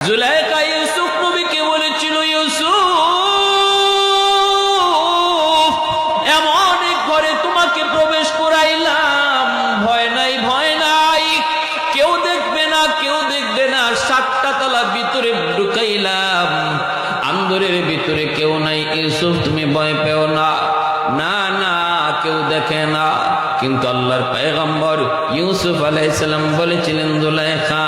জুলাইকা ইউসুফ নবীকে বলেছিল, ইউসুফ, এমন এক ঘরে তোমাকে প্রবেশ করাইলাম। ভয় নাই ভয় নাই। কেউ দেখবে না, কেউ দেখবে না। সাতটা তলা ভিতরে ঢুকাইলাম। আন্দরের ভিতরে কেউ নাই। ইউসুফ, তুমি ভয় পেও না। না না, কেউ দেখে না। কিন্তু আল্লাহর পেগম্বর ইউসুফ আলাইসাল্লাম বলেছিলেন জুলাইখা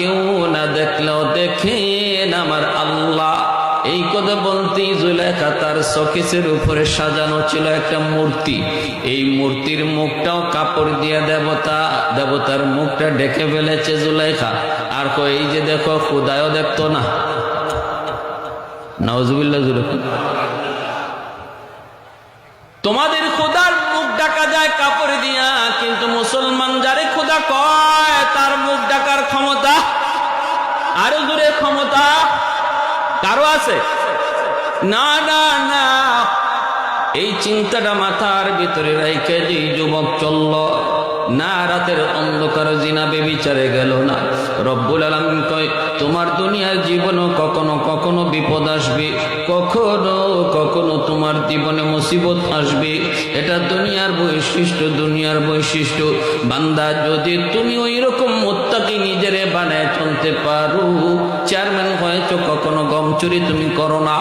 কেউ না দেখলেও দেখেন আমার আল্লাহ। এই কথা বলতেই জুলেখা তার শোকেসের উপরে সাজানো ছিল একটা মূর্তি। এই মূর্তির মুখটাও কাপড় দিয়ে দেবতা, দেবতার মুখটা ডেকে ফেলেছে জুলেখা আর কো এই যে দেখো, খুদায়ও দেখতো না। তোমাদের খোদার মুখ ডাকা যায় কাপড় দিয়া, কিন্তু মুসলমান যারে খোদা কয় তার মুখ ডাকার ক্ষমতা আরও দূরে ক্ষমতা কারও আছে। না না না। এই চিন্তাটা মাথার ভিতরে রাইখে যে যুবক চলল, না রাতের অন্ধকার জিনা বেবিচারে গেল না। রব্বুল আলম কয়, তোমার দুনিয়ার জীবনও কখনো কখনো বিপদ আসবে, কখনো কখনো তোমার জীবনে মুসিবত আসবে। এটা দুনিয়ার বৈশিষ্ট্য দুনিয়ার বৈশিষ্ট্য। বান্দা, যদি তুমি ওই রকম নিজেরে বানায় চলতে পারো। চেয়ারম্যান হয়েছ কখনো গম চুরি তুমি করো না।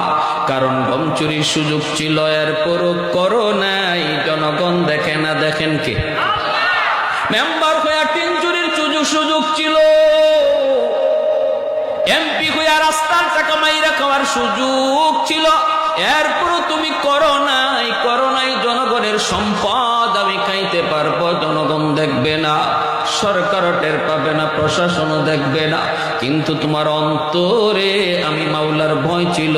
কারণ গম চুরির সুযোগ ছিল, এরপরও করো নাই। জনগণ দেখে না দেখেন কে? মেম্বার হয়ে টিন চুরির সুযোগ সুযোগ ছিল। এমপি হইয়া রাস্তার টাকা মাইরা খাওয়ার সুযোগ ছিল। এরপরও তুমি করো নাই। করো নাই জনগণের সম্পদ, আমি খাইতে পারব। জনগণ দেখবে না। সরকারও টের পাবে না, প্রশাসনও দেখবে না। কিন্তু তোমার অন্তরে আমি মাওলার ভয় ছিল।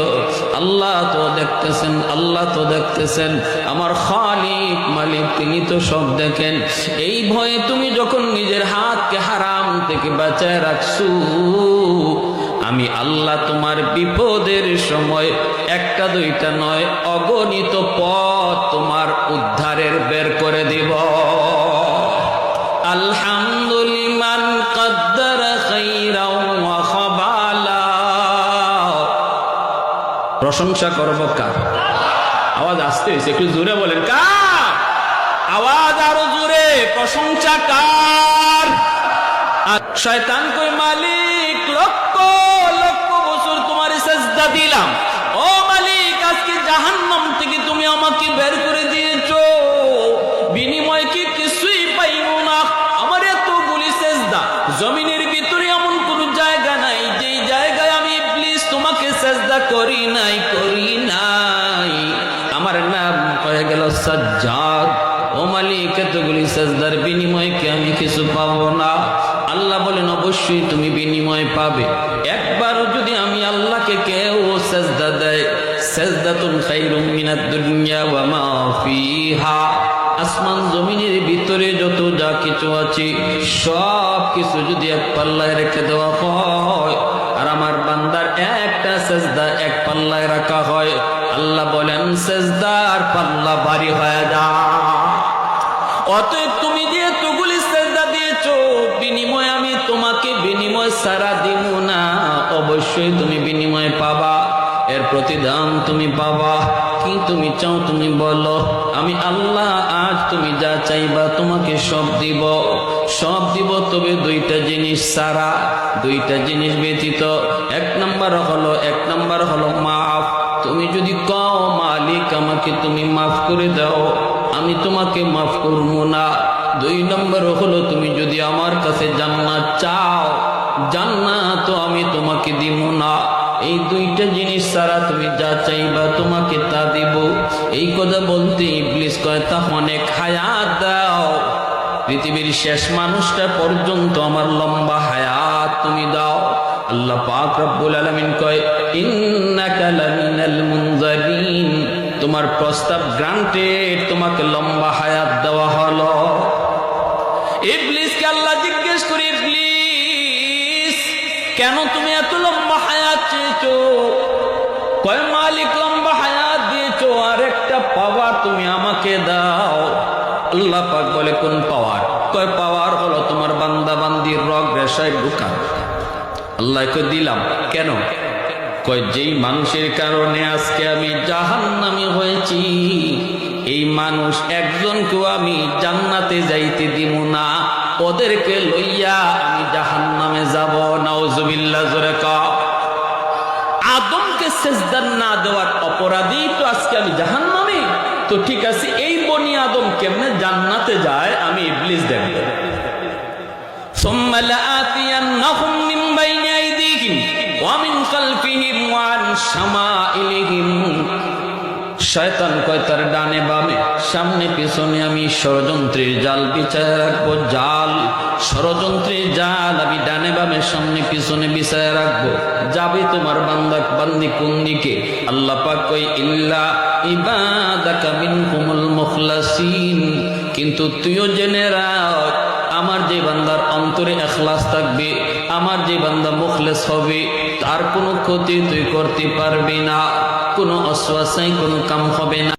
আল্লাহ তো দেখতেছেন, আল্লাহ তো দেখতেছেন। আমার খালিক মালিক, তিনি তো সব দেখেন। এই ভয়ে তুমি যখন নিজের হাতকে হারাম থেকে বাঁচায় রাখছু, আমি আল্লাহ তোমার বিপদের সময় একটা দুইটা নয়, অগণিত পথ তোমার উদ্ধারের বের করে দিব। প্রশংসা করব কার? আওয়াজ আসতে হয়েছে একটু জোরে বলেন, কার? আওয়াজ আরও জোরে, প্রশংসা কার? শয়তান কই মালিক, লক্ষ লক্ষ বছর তোমার দিলাম। নাই, করি নাই। আমার নাম হয়ে গেল সাজ্জাদ। ও মালিক, এতগুলি সেজদার বিনিময়ে কি আমি কিছু পাবো না? আল্লাহ বলেন, অবশ্যই তুমি বিনিময় পাবে। একবারও যদি আমি আল্লাহকে কেউ সেজদা দেয়, সেজদাতুন মিনাদ দুনিয়া ওয়া মা ফিহা। আসমান জমিনের ভিতরে যত যা কিছু আছে সব কিছু যদি এক পাল্লায় রেখে দেওয়া হয় আমার বান্দার একটা সেজদা এক পাল্লায় রাখা হয়। আল্লাহ বলেন, সেজদার পাল্লা ভারী হয়ে যা। অতএব তুমি যে তুগুলি সেজদা দিয়েছ, বিনিময় আমি তোমাকে বিনিময় সারা দিব না। অবশ্যই তুমি প্রতিদান তুমি পাবা। কি তুমি চাও তুমি বলো। আমি আল্লাহ, আজ তুমি যা চাইবা তোমাকে সব দিব। সব দিব তবে দুইটা জিনিস সারা দুইটা জিনিস ব্যতীত। এক নাম্বার হলো, এক নাম্বার হলো মাফ। তুমি যদি কও, মালিক, আমাকে তুমি মাফ করে দাও। আমি তোমাকে মাফ করব না। দুই নম্বর হলো, তুমি যদি আমার কাছে জান্নাত চাও এই দুইটা জিনিস ছাড়া তুমি যা চাইবা তোমাকে তা দিব। এই কথা বলতে ইবলিস কয়, তা অনেক হায়াত দাও। পৃথিবীর শেষ মানুষটা পর্যন্ত আমার লম্বা হায়াত তুমি দাও। আল্লাহ পাক রব্বুল আলামিন কয়, ইন্নাকা লামিনাল মুনজারিন। তোমার প্রস্তাব গ্রান্টেড, তোমাকে লম্বা হায়াত দেওয়া হলো। ইবলিসকে আল্লাহ জিজ্ঞেস করে, ইবলিস, কেন তুমি কয় পাওয়ার হলো তোমার বান্দা বান্দির রগ রেশায় ঢুকা আল্লাহ কই দিলাম। কেন? কয়, যেই মানুষের কারণে আজকে আমি জাহান্নামী হয়েছি, এই মানুষ একজনকেও আমি জান্নাতে যাইতে দিব না। ওদেরকে লইয়া আমি জাহান্নামে যাব, নাউজুবিল্লাহ, জোরে আদমকে সেজদার না দেওয়ার অপরাধী তো আজকে আমি জাহান নামে তো ঠিক আছে এই বনি আদম কেমনে জান্নাতে যায় আমি ইবলিস দেখব ثم لآتينهم من بين أيديهم ومن خلفهم وعن شمائلهم শয়তান কয় তার ডানে বামে, সামনে পিছনে আমি ষড়যন্ত্রের জাল বিছায় রাখব, জাল, ষড়যন্ত্রের জাল আমি ডানে বামে, সামনে পিছনে বিছায় রাখব। যাবে তোমার বান্দা বান্দি কোন দিকে? আল্লাহ পাক কই ইল্লা ইবাদাকা মিনহুমুল মুখলাসিন। কিন্তু তুইও জেনে রাখ, আমার যে বান্দার অন্তরে এখলাস থাকবে, আমার যে বান্দা মুখলেস হবে তার কোনো ক্ষতি তুই করতে পারবি না। কোনো অশ্বাসাই কোনো কাম হবে না।